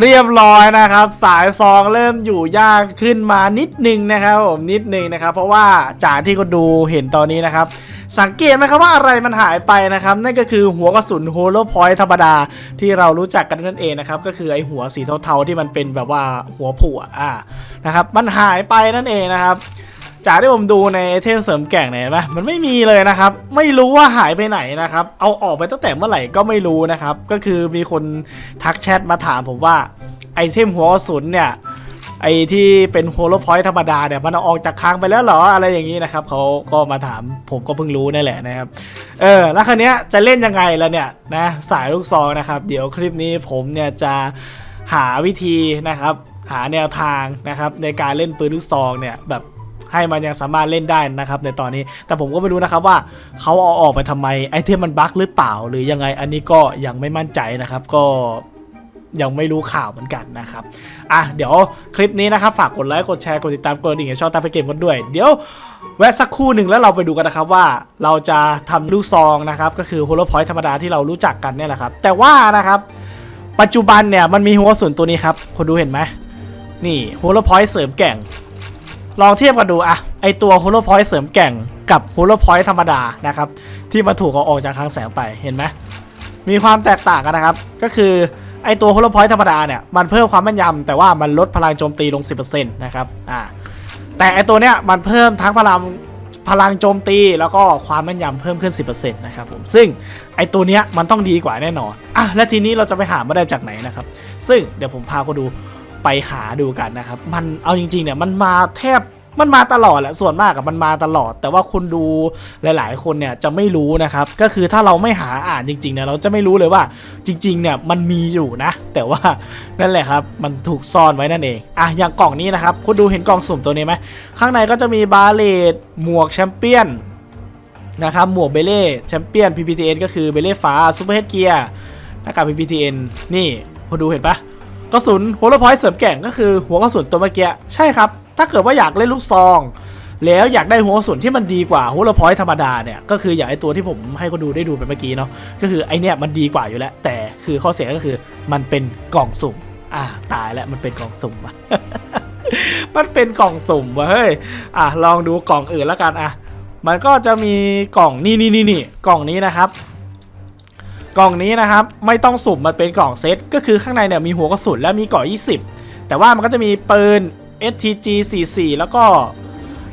เรียบร้อยนะครับ สายซองเริ่มอยู่ยากขึ้นมานิดนึงนะครับผมนิดนึงนะครับ เพราะว่าจากที่ก็ดูเห็นตอนนี้นะครับ สังเกตไหมครับว่าอะไรมันหายไปนะครับ นั่นก็คือหัวกระสุนโฮโลพอยต์ธรรมดาที่เรารู้จักกันนั่นเองนะครับ ก็คือไอหัวสีเทาๆที่มันเป็นแบบว่าหัวผัวอ่านะครับ มันหายไปนั่นเองนะครับ จากที่ผมดูในไอเทมเสริมแก่งเนี่ยเห็นะมันไม่มีเลยนะครับ ไม่รู้ว่าหายไปไหนนะครับ เอาออกไปตั้งแต่เมื่อไหร่ก็ไม่รู้นะครับ ก็คือมีคนทักแชทมาถามผมว่าไอเทมหัวกระสุนเนี่ยไอที่เป็นโฮโลพอยต์ธรรมดาเนี่ยมันเอาออกจากคลังไปแล้วเหรออะไรอย่างนี้นะครับเขาก็มาถามผมก็เพิ่งรู้นั่นแหละนะครับเออแล้วคราวเนี้ยจะเล่นยังไงล่ะเนี่ยนะสายลูกซองนะครับ เดี๋ยวคลิปนี้ผมเนี่ยจะหาวิธีนะครับ หาแนวทางนะครับในการเล่นปืนลูกซองเนี่ยแบบ ให้มันยังสามารถเล่นได้นะครับในตอนนี้ แต่ผมก็ไม่รู้นะครับว่าเขาเอาออกไปทำไมไอเทมมันบั๊กหรือเปล่า หรือยังไงอันนี้ก็ยังไม่มั่นใจนะครับก็ยังไม่รู้ข่าวเหมือนกันนะครับ อะ เดี๋ยวคลิปนี้นะครับ ฝากกดไลค์ กดแชร์ กดติดตาม กดดิ่งให้ช่องตามไปเกมกันด้วย เดี๋ยวแวะสักครู่หนึ่งแล้วเราไปดูกันนะครับว่าเราจะทำลูกซองนะครับ ก็คือโฮโลพอยต์ธรรมดาที่เรารู้จักกันเนี่ยแหละครับ แต่ว่านะครับ ปัจจุบันเนี่ยมันมีหัวกระสุนตัวนี้ครับ คนดูเห็นไหมนี่โฮโลพอยต์เสริมแก่ง ลองเทียบกันดูอะไอตัวโฮโลพอยต์เสริมแก่งกับโฮโลพอยต์ธรรมดานะครับ ที่มาถูกเอาออกจากคลังแสงไปเห็นไหมมีความแตกต่างกันนะครับ ก็คือไอตัวโฮโลพอยต์ธรรมดาเนี่ยมันเพิ่มความแม่นยำแต่ว่ามันลดพลังโจมตีลง 10%นะครับอ่าแต่ไอตัวเนี้ยมันเพิ่มทั้งพลังพลังโจมตีแล้วก็ความแม่นยำเพิ่มขึ้น 10%นะครับผมซึ่งไอตัวเนี้ยมันต้องดีกว่าแน่นอนอะและทีนี้เราจะไปหามาได้จากไหนนะครับ ซึ่งเดี๋ยวผมพาคุณดู ไปหาดูกันนะครับ มันเอาจริงๆเนี่ยมันมาแทบมันมาตลอดแหละส่วนมากกับมันมาตลอด แต่ว่าคุณดูหลาย ๆ คนเนี่ยจะไม่รู้นะครับ ก็คือถ้าเราไม่หาอ่านจริงๆเนี่ยเราจะไม่รู้เลยว่าจริง ๆ เนี่ยมันมีอยู่นะ แต่ว่านั่นแหละครับ มันถูกซ่อนไว้นั่นเองอะอย่างกล่องนี้นะครับ คุณดูเห็นกล่องสุ่มตัวนี้ไหมข้างในก็จะมีบาเลตหมวกแชมเปี้ยนนะครับหมวกเบเล่แชมเปี้ยน PPTN ก็คือเบเล่ฟ้าซูเปอร์เฮดเกียร์หน้ากาก PPTN นี่คุณดูเห็นปะ กระสุนโฮโลพอยต์เสริมแก่งก็คือหัวกระสุนตัวเมื่อกี้ใช่ครับ ถ้าเกิดว่าอยากเล่นลูกซอง แล้วอยากได้หัวกระสุนที่มันดีกว่าโฮโลพอยต์ธรรมดาเนี่ยก็คืออย่างไอตัวที่ผมให้คนดูได้ดูไปเมื่อกี้เนาะก็คือไอเนี่ยมันดีกว่าอยู่แล้ว แต่คือข้อเสียก็คือมันเป็นกล่องสุ่มอ่าตายแล้วมันเป็นกล่องสุ่มว่ะมันเป็นกล่องสุ่มว่ะเฮ้ยอะลองดูกล่องอื่นแล้วกันอะมันก็จะมีกล่องนี่นี่นี่นี่กล่องนี้นะครับ กล่องนี้นะครับไม่ต้องสุ่มมันเป็นกล่องเซตก็คือข้างในเนี่ยมีหัวกระสุนและมีเกราะ20 แต่ว่ามันก็จะมีปืน STG 44แล้วก็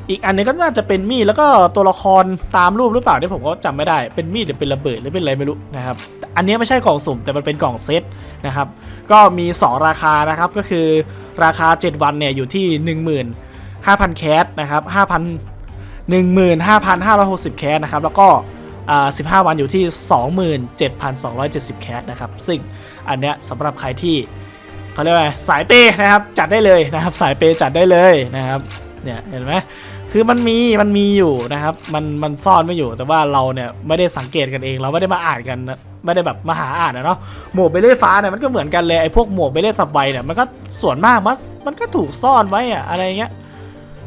อีกอันนึงก็น่าจะเป็นมีดแล้วก็ตัวละครตามรูปหรือเปล่าที่ผมก็จำไม่ได้เป็นมีดหรือเป็นระเบิดหรือเป็นอะไรไม่รู้นะครับอันนี้ไม่ใช่กล่องสุ่มแต่มันเป็นกล่องเซตนะครับก็มี 2 ราคานะครับก็คือราคา 7 วันเนี่ยอยู่ที่ 15,000 แคสนะครับ5,000 15,560 แคสนะครับแล้วก็ 15 วันอยู่ที่ 27,270 แคสนะครับ ซึ่งอันเนี้ยสำหรับใครที่เขาเรียกว่าสายเปย์นะครับ จัดได้เลยนะครับ สายเปย์จัดได้เลยนะครับ เนี่ยเห็นไหมคือมันมีมันมีอยู่นะครับ มันมันซ่อนไม่อยู่ แต่ว่าเราเนี่ยไม่ได้สังเกตกันเอง เราไม่ได้มาอ่านกัน ไม่ได้แบบมาหาอ่านนะเนาะ หมวกเบเล่ฟ้าเนี่ยมันก็เหมือนกันเลย ไอ้พวกหมวกเบเล่สับไวเนี่ยมันก็ส่วนมากมันมันก็ถูกซ่อนไว้อะอะไรเงี้ย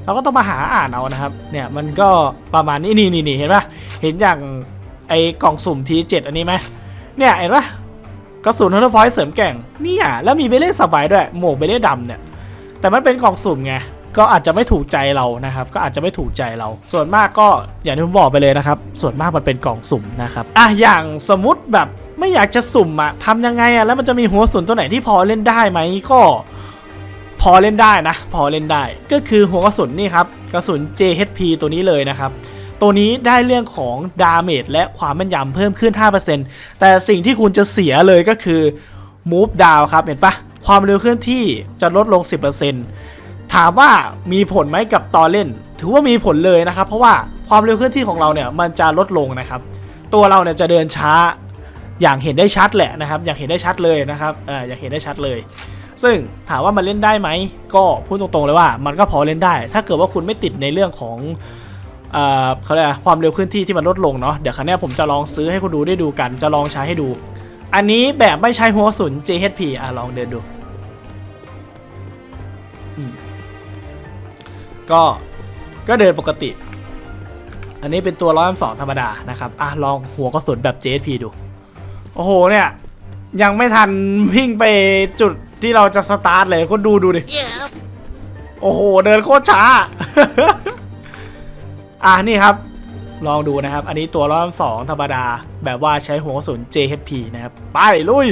เราก็ต้องมาหาอ่านเอานะครับ เนี่ยมันก็ประมาณนี้นี่นี่เห็นปะเห็นอย่างไอ้กล่องสุ่มทีเจ็ดอันนี้ไหมเนี่ยเห็นปะกระสุนฮันเตอร์พอยต์เสริมแก่งเนี่ยแล้วมีเบเล่สบายด้วยหมวกเบเล่ดำเนี่ย แต่มันเป็นกล่องสุ่มไงก็อาจจะไม่ถูกใจเรานะครับ ก็อาจจะไม่ถูกใจเรา ส่วนมากก็อย่างที่ผมบอกไปเลยนะครับ ส่วนมากมันเป็นกล่องสุ่มนะครับอะอย่างสมมติแบบไม่อยากจะสุ่มอะทำยังไงอะแล้วมันจะมีหัวสุนตัวไหนที่พอเล่นได้ไหมก็ อเล่นได้นะ พอเล่นได้ ก็คือหัวกระสุนนี่ครับกระสุน JHP ตัวนี้เลยนะครับตัวนี้ได้เรื่องของดาเมจและความแม่นยำเพิ่มขึ้น 5%แต่สิ่งที่คุณจะเสียเลยก็คือ move down ครับ เห็นปะความเร็วเคลื่อนที่จะลดลง 10%ถามว่ามีผลไหมกับตอนเล่น ถือว่ามีผลเลยนะครับ เพราะว่าความเร็วเคลื่อนที่ของเราเนี่ยมันจะลดลงนะครับ ตัวเราเนี่ยจะเดินช้าอย่างเห็นได้ชัดแหละนะครับ อย่างเห็นได้ชัดเลยนะครับออย่างเห็นได้ชัดเลย ซึ่งถามว่ามันเล่นได้ไหม ก็พูดตรงๆเลยว่ามันก็พอเล่นได้ ถ้าเกิดว่าคุณไม่ติดในเรื่องของเขาเรียกอะไรความเร็วเคลื่อนที่ที่มันลดลงเนาะเดี๋ยวครั้งนี้ผมจะลองซื้อให้คุณดูได้ดูกัน จะลองใช้ให้ดู อันนี้แบบไม่ใช้หัวกระสุน JHP อะลองเดินดู ก็ก็เดินปกติ อันนี้เป็นตัวร้อยสองธรรมดานะครับอะลองหัวกระสุนแบบ JHP ดู โอ้โหเนี่ย ยังไม่ทันวิ่งไปจุด ที่เราจะสตาร์ทเลยคนดูดูดิ โอ้โห เดินโคตรช้า อะนี่ครับ ลองดูนะครับ อันนี้ตัวรอบสองธรรมดา แบบว่าใช้หัวกระสุน JHP นะครับ ไปลุย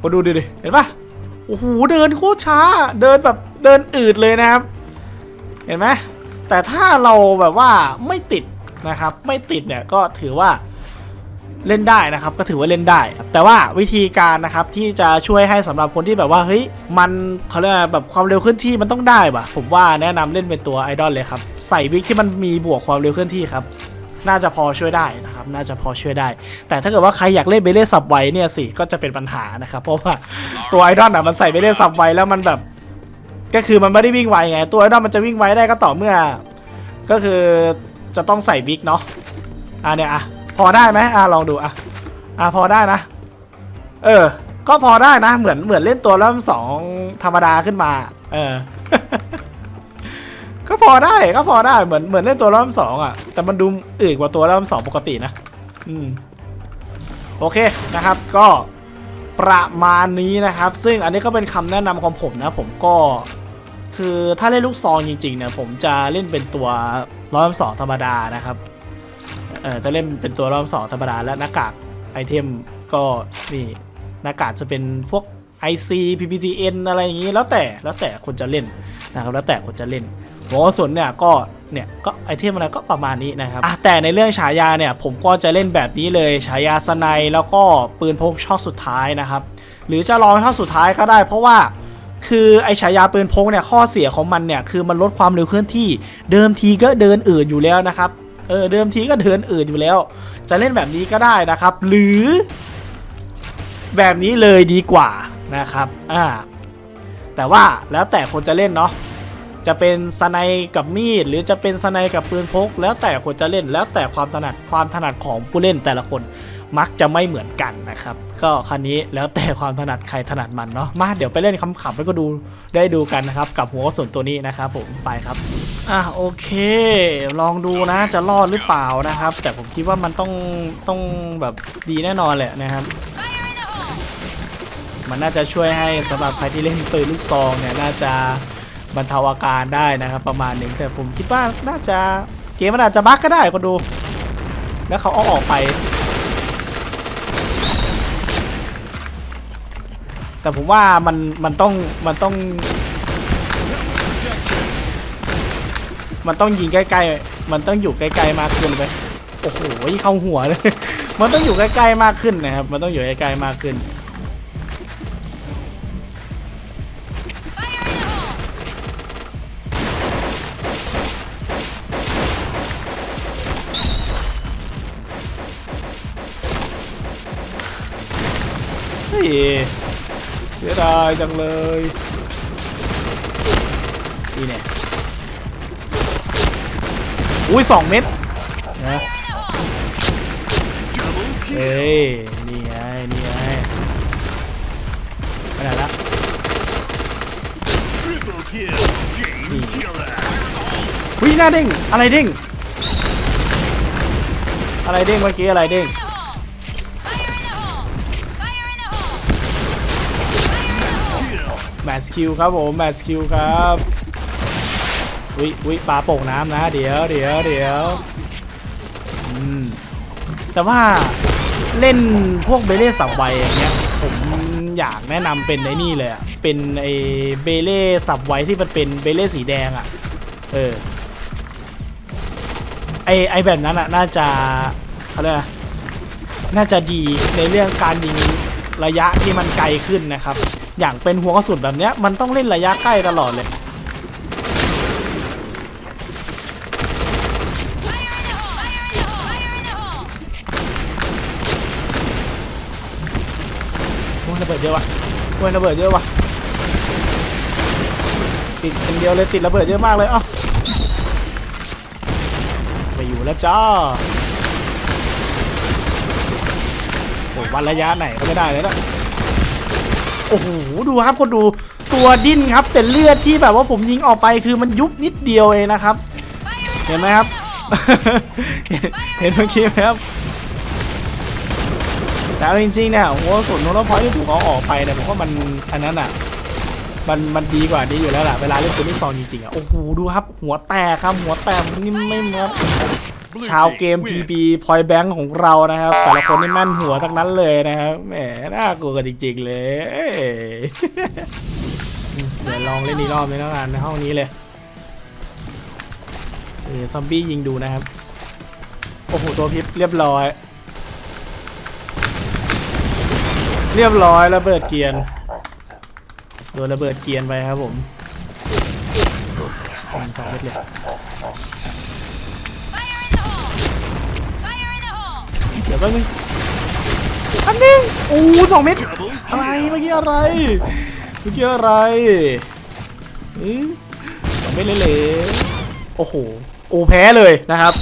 มาดูดิดิ เห็นปะโอ้โห เดินโคตรช้า เดินแบบเดินอืดเลยนะครับ เห็นไหมแต่ถ้าเราแบบว่าไม่ติดนะครับ ไม่ติดเนี่ยก็ถือว่า เล่นได้นะครับก็ถือว่าเล่นได้ แต่ว่าวิธีการนะครับที่จะช่วยให้สำหรับคนที่แบบว่าเฮ้ยมันเขาเรียกแบบความเร็วเคลื่อนที่มันต้องได้ป่ะผมว่าแนะนำเล่นเป็นตัวไอดอลเลยครับใส่วิกที่มันมีบวกความเร็วเคลื่อนที่ครับน่าจะพอช่วยได้นะครับ น่าจะพอช่วยได้ แต่ถ้าเกิดว่าใครอยากเล่นเบเล่สับไวเนี่ยสิ ก็จะเป็นปัญหานะครับ เพราะว่าตัวไอดอลอะมันใส่เบเล่สับไวแล้วมันแบบ ก็คือมันไม่ได้วิ่งไวไง ตัวไอดอลมันจะวิ่งไวได้ก็ต่อเมื่อ ก็คือจะต้องใส่วิกเนาะ อะเนี่ยอะ พอได้ไหมอะลองดูอะอะพอได้นะ เออ ก็พอได้นะ เหมือนเหมือนเล่นตัวเริ่มสองธรรมดาขึ้นมา เออ ก็พอได้ก็พอได้เหมือนเหมือนเล่นตัวเริ่มสองอะ แต่มันดูอื่นกว่าตัวเริ่มสองปกตินะ อืม โอเคนะครับ ก็ประมาณนี้นะครับ ซึ่งอันนี้ก็เป็นคำแนะนำของผมนะ ผมก็คือถ้าเล่นลูกซองจริงๆเนี่ยผมจะเล่นเป็นตัวร้อยสองธรรมดานะครับ เออจะเล่นเป็นตัวรอบสองธรรมดาและหน้ากากไอเทมก็นี่หน้ากากจะเป็นพวก IC PPTN อะไรอย่างนี้แล้วแต่แล้วแต่คนจะเล่นนะครับแล้วแต่คนจะเล่นหัวกระสุนเนี่ยก็เนี่ยก็ไอเทมอะไรก็ประมาณนี้นะครับแต่ในเรื่องฉายาเนี่ยผมก็จะเล่นแบบนี้เลยฉายาสไนแล้วก็ปืนพกช่องสุดท้ายนะครับ หรือจะรอช่องสุดท้ายก็ได้ เพราะว่าคือไอฉายาปืนพกเนี่ยข้อเสียของมันเนี่ยคือมันลดความเร็วเคลื่อนที่เดิมทีก็เดินอืดอยู่แล้วนะครับ เออเดิมทีก็เดินอื่นอยู่แล้ว จะเล่นแบบนี้ก็ได้นะครับ หรือ แบบนี้เลยดีกว่านะครับอ่าแต่ว่าแล้วแต่คนจะเล่นเนาะจะเป็นสไนกับมีด หรือจะเป็นสไนกับปืนพก แล้วแต่คนจะเล่นแล้วแต่ความถนัดความถนัดของผู้เล่นแต่ละคน มักจะไม่เหมือนกันนะครับ ก็คันนี้แล้วแต่ความถนัดใครถนัดมันเนาะมาเดี๋ยวไปเล่นคำๆให้ก็ดูได้ดูกันนะครับ กับหัวกระสุนตัวนี้นะครับผมไปครับอะโอเค ลองดูนะจะรอดหรือเปล่านะครับ แต่ผมคิดว่ามันต้องต้องแบบดีแน่นอนแหละนะครับมันน่าจะช่วยให้สำหรับใครที่เล่นปืนลูกซองเนี่ยน่าจะบรรเทาอาการได้นะครับ ประมาณหนึ่งแต่ผมคิดว่าน่าจะเกมมันอาจจะบั๊กก็ได้ก็ดู แล้วเขาเอาออกไป แต่ผมว่ามันมันต้องมันต้อง มันต้องยิงใกล้ๆ มันต้องอยู่ใกล้ๆมากขึ้นไปโอ้โหเข้าหัวเลย มันต้องอยู่ใกล้ๆมากขึ้นนะครับ มันต้องอยู่ใกล้ๆมากขึ้นเฮ้ย เสียดายจังเลยนี่เนี่ยอุ้ยสองเม็ดนะเอ้ยนี่ไงนี่ไงไปไหนละ Triple kill, chain killer. อุ้ยหน้าเด้งอะไรเด้งอะไรเด้งเมื่อกี้อะไรเด้ง สคิวครับผมแมสคิวครับอุ้ยอุ้ยปลาโป่งน้ำนะ เดี๋ยวเดี๋ยวเดี๋ยวแต่ว่าเล่นพวกเบเล่สับไวอย่างเงี้ยผมอยากแนะนำเป็นไอ้นี่เลยอะเป็นไอ้เบเล่สับไวที่มันเป็นเบเล่สีแดงอะเออไอไอแบบนั้นอะน่าจะเขาเรียกน่าจะดีในเรื่องการยิงระยะที่มันไกลขึ้นนะครับ อย่างเป็นหัวกระสุนแบบเนี้ยมันต้องเล่นระยะใกล้ตลอดเลยโอ้ยระเบิดเยอะวะโอ้ยระเบิดเยอะวะติดคนเดียวเลยติดระเบิดเยอะมากเลยอ้าไปอยู่แล้วจ้าโอ้วัดระยะไหนก็ไม่ได้เลยนะ โอ้โหดูครับคนดูตัวดิ้นครับแต่เลือดที่แบบว่าผมยิงออกไปคือมันยุบนิดเดียวเองนะครับ เห็นไหมครับ เห็นเมื่อกี้ไหมครับแต่จริงๆเนี่ยหัวสุนโนโลพอยที่ถูกเอาออกไปเนี่ยผมว่ามันอันนั้นอะมันมันดีกว่านี้อยู่แล้วแหละเวลาเล่นปืนลูกซองจริงๆอะโอ้โหดูครับ หัวแตกครับหัวแตกนี่ไม่เหมือ ชาว team เกม win. PB Point Bank ของเรานะครับ แต่ละคนนี่แม่นหัวทั้งนั้นเลยนะครับแหมน่ากลัวกันจริง ๆ เลยเดี๋ยวลองเล่นอีกรอบเลยแล้วกันในห้องนี้เลยเออซอมบี้ยิงดูนะครับ โอ้โห ตัวพิษเรียบร้อย เรียบร้อยระเบิดเกียร์โดนระเบิดเกียร์ไปครับผมอืมสองเม็ดเลย แป๊บนึงอันนึงโอ้สองเม็ด Double อะไร kill. เมื่อกี้อะไรเมื่อกี้อะไรอือสองเม็ดเลยเลยโอ้โหโอ้แพ้เลยนะครับ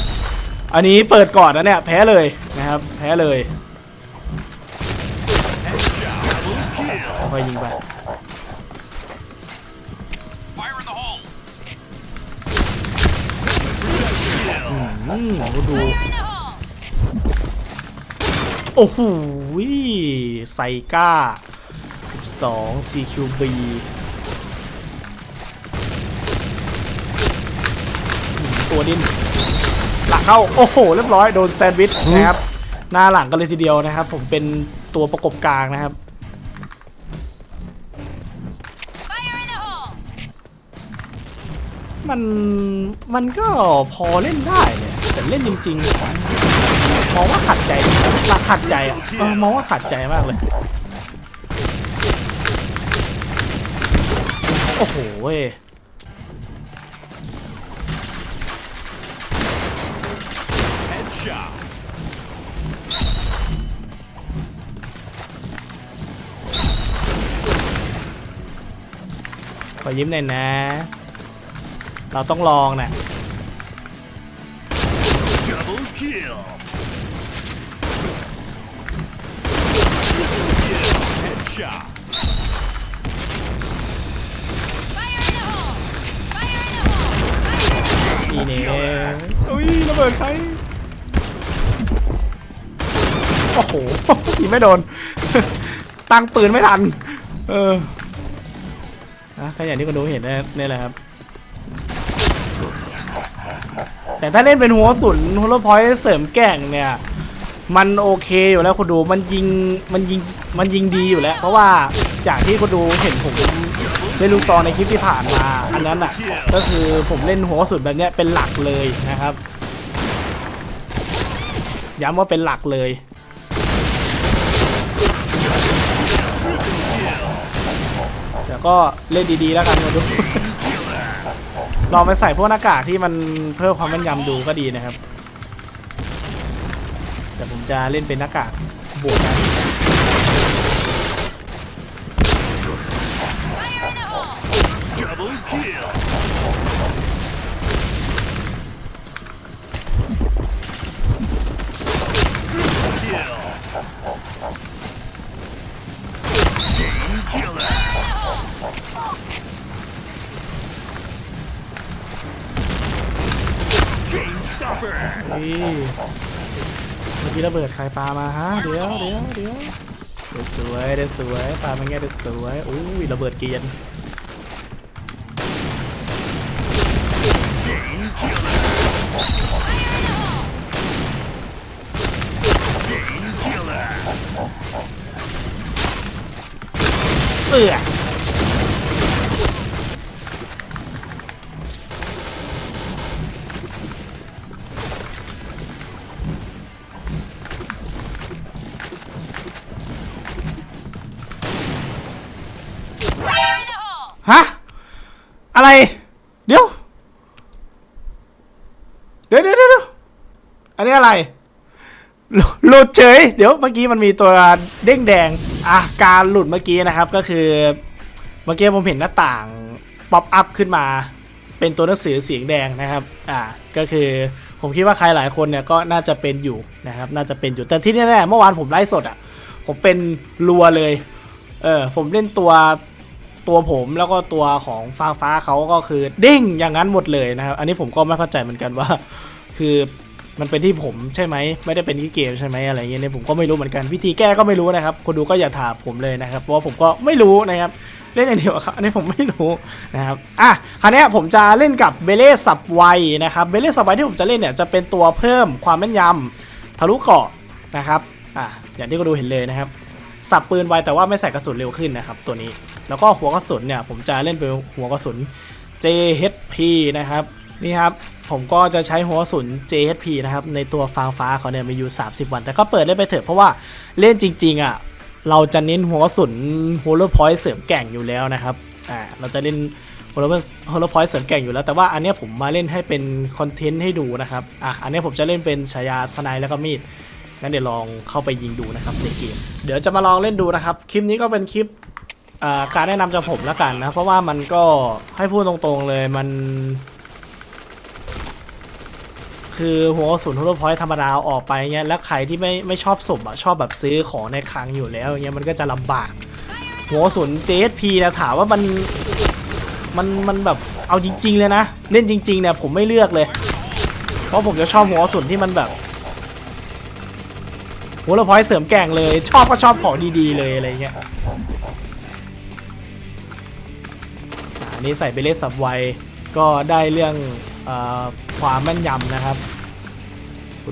อันนี้เปิดก่อนนะเนี่ยแพ้เลยนะครับ แพ้เลย Double kill. ค่อยยิงไป Fire in the hole. อืมก็ดู อ้โหไซก้า 12 CQB ตัวดิ้นหลักเข้า โอ้โห เรียบร้อย โดนแซนด์วิชนะครับ หน้าหลังกันเลยทีเดียวนะครับ ผมเป็นตัวประกบกลางนะครับมันมันก็พอเล่นได้เนี่ยแต่เล่นจริงๆ มองว่าขัดใจหลักขัดใจอะมองว่าขัดใจมากเลย โอ้โหเว้ขอยิ้มหน่อยนะ เราต้องลองนะ Double เปิดใครโอ้โหยิงไม่โดน ตั้งปืนไม่ทัน เออนะก็อย่างที่คุณดูเห็นนะนี่แหละครับ แต่ถ้าเล่นเป็นหัวสุนหัวโลพอยต์เสริมแก่งเนี่ย มันโอเคอยู่แล้วคุณดูมันยิงมันยิงมันยิงดีอยู่แล้ว เพราะว่าอย่างที่คุณดูเห็นผมเล่นลูกซองในคลิปที่ผ่านมา อันนั้นอะ ก็คือผมเล่นหัวสุดแบบเนี้ยเป็นหลักเลยนะครับ ย้ำว่าเป็นหลักเลย แต่ก็เล่นดีๆแล้วกันมาดูลองไปใส่พวกหน้ากากที่มันเพิ่มความแม่นยำดูก็ดีนะครับ แต่ผมจะเล่นเป็นหน้ากากบวกน มีระเบิดใครปามาฮะเดี๋ยวเดี๋ยวเดี๋ยวเดี๋ยวสวยเดี๋ยวสวยปามาแง่เดี๋ยวสวยอุ้ยระเบิดเกียนเออ นี้อะไรหลุดเฉย เดี๋ยวเมื่อกี้มันมีตัวเด้งแดงอะการหลุดเมื่อกี้นะครับก็คือ เมื่อกี้ผมเห็นหน้าต่างป๊อปอัพขึ้นมา เป็นตัวหนังสือเสียงแดงนะครับอ่าก็คือผมคิดว่าใครหลายคนเนี่ยก็น่าจะเป็นอยู่นะครับ น่าจะเป็นอยู่แต่ที่แน่ๆเมื่อวานผมไลฟ์สดอะ ผมเป็นรัวเลยเออผมเล่นตัวตัวผมแล้วก็ตัวของฟ้าฟ้าเขาก็คือเด้งอย่างนั้นหมดเลยนะครับ อันนี้ผมก็ไม่เข้าใจเหมือนกันว่า คือ มันเป็นที่ผมใช่ไหมไม่ได้เป็นที่เกมใช่ไหมอะไรเงี้ยเนี่ยผมก็ไม่รู้เหมือนกันวิธีแก้ก็ไม่รู้นะครับคนดูก็อย่าถามผมเลยนะครับเพราะว่าผมก็ไม่รู้นะครับเล่นอย่างเดียวครับอันนี้ผมไม่รู้นะครับอะคราวนี้ผมจะเล่นกับเบเล่สับไวนะครับเบเล่สับไวที่ผมจะเล่นเนี่ยจะเป็นตัวเพิ่มความแม่นยำทะลุเกาะนะครับอะอย่างที่ก็ดูเห็นเลยนะครับสับปืนไวแต่ว่าไม่ใส่กระสุนเร็วขึ้นนะครับตัวนี้แล้วก็หัวกระสุนเนี่ยผมจะเล่นเป็นหัวกระสุน JHP นะครับนี่ครับ ผมก็จะใช้หัวสุน JHP นะครับ ในตัวฟางฟ้าเขาเนี่ยมีอยู่ 30 วัน แต่ก็เปิดเล่นไปเถอะเพราะว่าเล่นจริงๆอะเราจะเน้นหัวสุนโฮโลพอยต์เสริมแก่งอยู่แล้วนะครับอ่าเราจะเล่นโฮโลโฮโลพอยต์เสริมแก่งอยู่แล้วแต่ว่าอันเนี้ยผมมาเล่นให้เป็นคอนเทนต์ให้ดูนะครับอะอันเนี้ยผมจะเล่นเป็นฉายาสไนแล้วก็มีดงั้นเดี๋ยวลองเข้าไปยิงดูนะครับในเกมเดี๋ยวจะมาลองเล่นดูนะครับ คลิปนี้ก็เป็นคลิปอ่าการแนะนำจากผมแล้วกันนะ เพราะว่ามันก็ให้พูดตรงๆเลยมัน คือหัวกระสุนทุลพอยธรรมดาออกไปเงี้ยแล้วใครที่ไม่ไม่ชอบสมอะชอบแบบซื้อของในคลังอยู่แล้วเงี้ยมันก็จะลำบาก หัวกระสุน JSP นะถามว่ามันมันมันแบบเอาจริง ๆ เลยนะ เล่นจริงๆเนี่ยผมไม่เลือกเลย เพราะผมจะชอบหัวกระสุนที่มันแบบหัวละพอยเสริมแก่งเลย ชอบก็ชอบของดีๆเลยอะไรเงี้ยอันนี้ใส่ไปเลสสับไวก็ได้เรื่อง ความแม่นยำนะครับ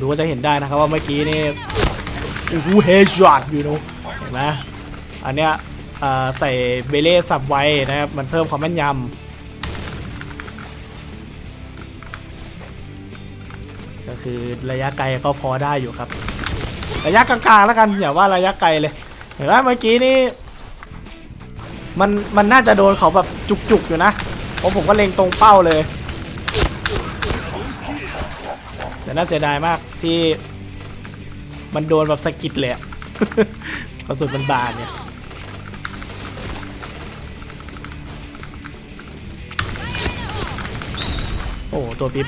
ดูว่าจะเห็นได้นะครับว่าเมื่อกี้นี่โอ้โหเฮช็อตอยู่นะเห็นไหมอันเนี้ยใส่เบเล่สับไว้นะครับมันเพิ่มความแม่นยำก็คือระยะไกลก็พอได้อยู่ครับ ระยะกลางๆแล้วกันอย่าว่าระยะไกลเลยเห็นไหมเมื่อกี้นี่มันมันน่าจะโดนเขาแบบจุกๆอยู่นะเพราะผมก็เล็งตรงเป้าเลย แต่ น่าเสียดายมากที่มันโดนแบบสะกิดเลยกระสุนมันบานเนี่ยโอ้ตัวปิ๊บ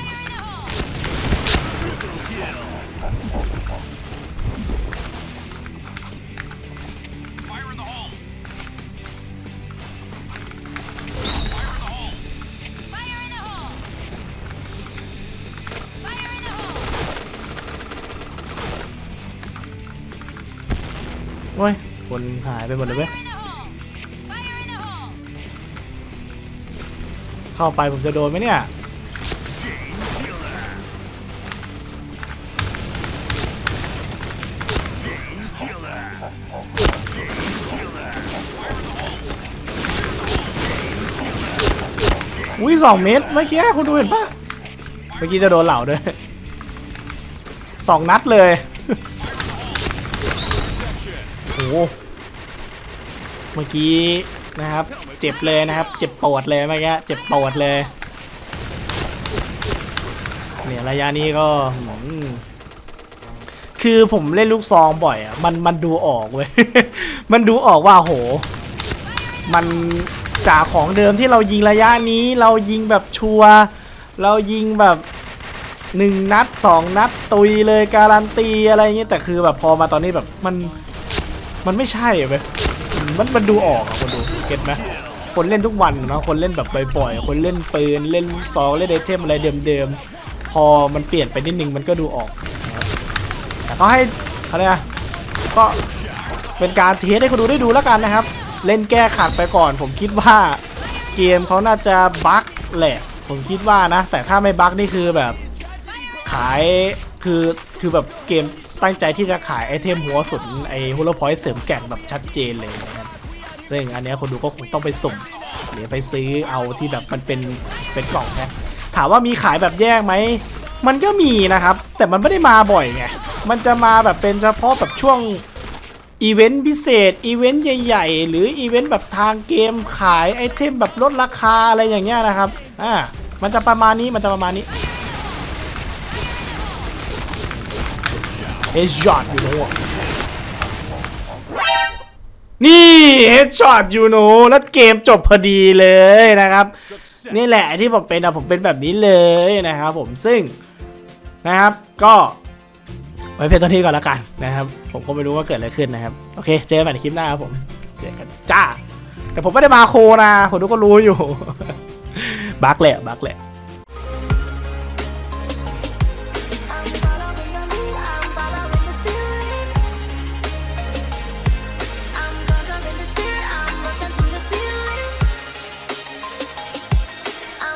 หายไปหมดเลยเว้ย เข้าไปผมจะโดนไหมเนี่ย อุ้ยสองเมตรเมื่อกี้คุณดูเห็นปะเมื่อกี้จะโดนเหล่าด้วยสองนัดเลย โอ้ เมื่อกี้นะครับ เจ็บเลยนะครับ เจ็บปวดเลยเมื่อกี้เจ็บปวดเลยเนี่ยระยะนี้ก็หืมคือผมเล่นลูกซองบ่อยอะมันมันดูออกเว้ยมันดูออกว่าโห มันจากของเดิมที่เรายิงระยะนี้เรายิงแบบชัวเรายิงแบบหนึ่งนัดสองนัดตุยเลยการันตีอะไรอย่างเงี้ยแต่คือแบบพอมาตอนนี้แบบมันมันไม่ใช่เว้ย มันมันดูออกอะคนดูเก็ตไหมคนเล่นทุกวันเนาะคนเล่นแบบบ่อยๆ คนเล่นปืนเล่นซองเล่นไอเทมอะไรเดิมๆ พอมันเปลี่ยนไปนิดนึงมันก็ดูออกแต่ก็ให้อะไรนะก็เป็นการเทสให้คนดูได้ดูแล้วกันนะครับ เล่นแก้ขัดไปก่อน ผมคิดว่าเกมเขาน่าจะบั๊กแหละ ผมคิดว่านะ แต่ถ้าไม่บั๊กนี่คือแบบขาย คือคือแบบเกมตั้งใจที่จะขายไอเทมหัวสุดไอฮูลพอยต์เสริมแก่งแบบชัดเจนเลยนะครับซึ่งอันนี้คนดูก็คงต้องไปสุ่มหรือไปซื้อเอาที่แบบมันเป็นเป็นกล่องแพ็คถามว่ามีขายแบบแยกไหมมันก็มีนะครับ แต่มันไม่ได้มาบ่อยไงมันจะมาแบบเป็นเฉพาะแบบช่วงอีเวนต์พิเศษอีเวนต์ใหญ่ๆ หรืออีเวนต์แบบทางเกมขายไอเทมแบบลดราคาอะไรอย่างเงี้ยนะครับอ่ามันจะประมาณนี้มันจะประมาณนี้ เฮดช็อตอยู่โน่นี่เฮดช็อตอยู่โน่แล้วเกมจบพอดีเลยนะครับ นี่แหละที่ผมเป็นอะผมเป็นแบบนี้เลยนะครับผมซึ่งนะครับก็ไว้เพียงเท่านี้ก่อนละกันนะครับ ผมก็ไม่รู้ว่าเกิดอะไรขึ้นนะครับ โอเค เจอกันใหม่ในคลิปหน้าครับผมเจอกันจ้า แต่ผมไม่ได้มาโคนะผมทุกคนรู้อยู่ บักแหละบักแหละ